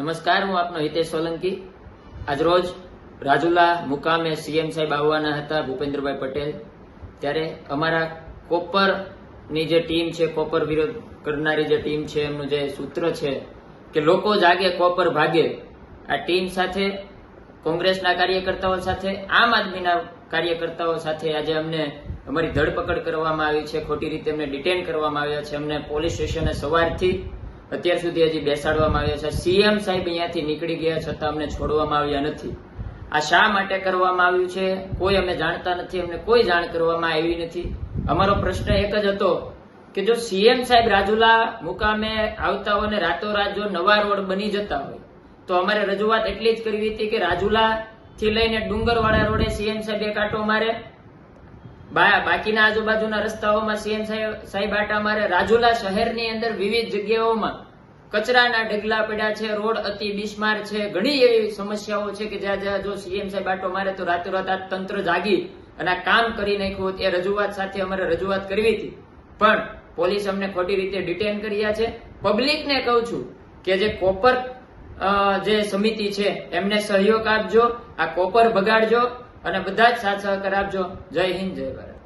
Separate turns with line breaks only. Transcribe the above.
નમસ્કાર, હું આપનો હિતેશ સોલંકી. આજરોજ રાજુલા મુકામે સીએમ સાહેબ આવવાના હતા ભૂપેન્દ્રભાઈ પટેલ. ત્યારે અમારા કોપરની જે ટીમ છે, કોપર વિરોધ કરનારી જે ટીમ છે, એમનું જે સૂત્ર છે કે લોકો જાગે, કોપર ભાગે, આ ટીમ સાથે, કોંગ્રેસના કાર્યકર્તાઓ સાથે, આમ આદમીના કાર્યકર્તાઓ સાથે આજે અમને અમારી ધરપકડ કરવામાં આવી છે, ખોટી રીતે અમને ડિટેન કરવામાં આવ્યા છે. અમને પોલીસ સ્ટેશને સવારથી અત્યાર સુધી હજી બેસાડવામાં આવ્યા છે. સીએમ સાહેબ અહીંયાથી નીકળી ગયા છતાં અમને છોડવામાં આવ્યા નથી. આ શા માટે કરવામાં આવ્યું છે? કોઈ અમે જાણતા નથી, અમને કોઈ જાણ કરવામાં આવી નથી. અમારો પ્રશ્ન એક જ હતો કે જો સીએમ સાહેબ રાજુલા મુકામે આવતા હોય ને રાતોરાત જો નવા રોડ બની જતા હોય, તો અમારે રજૂઆત એટલી જ કરવી હતી કે રાજુલા થી લઈને ડુંગરવાળા રોડે સીએમ સાહેબ એક આટો મારે. બાકીના આજુબાજુના રસ્તાઓમાં સીએમ સાહેબ આટા મારે રાજુલા શહેરની અંદર વિવિધ જગ્યાઓમાં કચરાના ઢગલા પડ્યા છે, રોડ અતિ બિસ્માર છે, ઘણી એવી સમસ્યાઓ છે કે જ્યાં જ્યાં જો સીએમ સાહેબ આટો મારે તો રાતોરાત આ તંત્ર જાગી અને કામ કરી નાખ્યું એ રજૂઆત સાથે અમારે રજૂઆત કરવી હતી. પણ પોલીસ અમને ખોટી રીતે ડિટેન કર્યા છે. પબ્લિકને કહું છું કે જે કોપર જે સમિતિ છે, એમને સહયોગ આપજો, આ કોપર ભગાડજો અને બધા જ સાથ સહકાર આપજો. જય હિન્દ જય ભારત.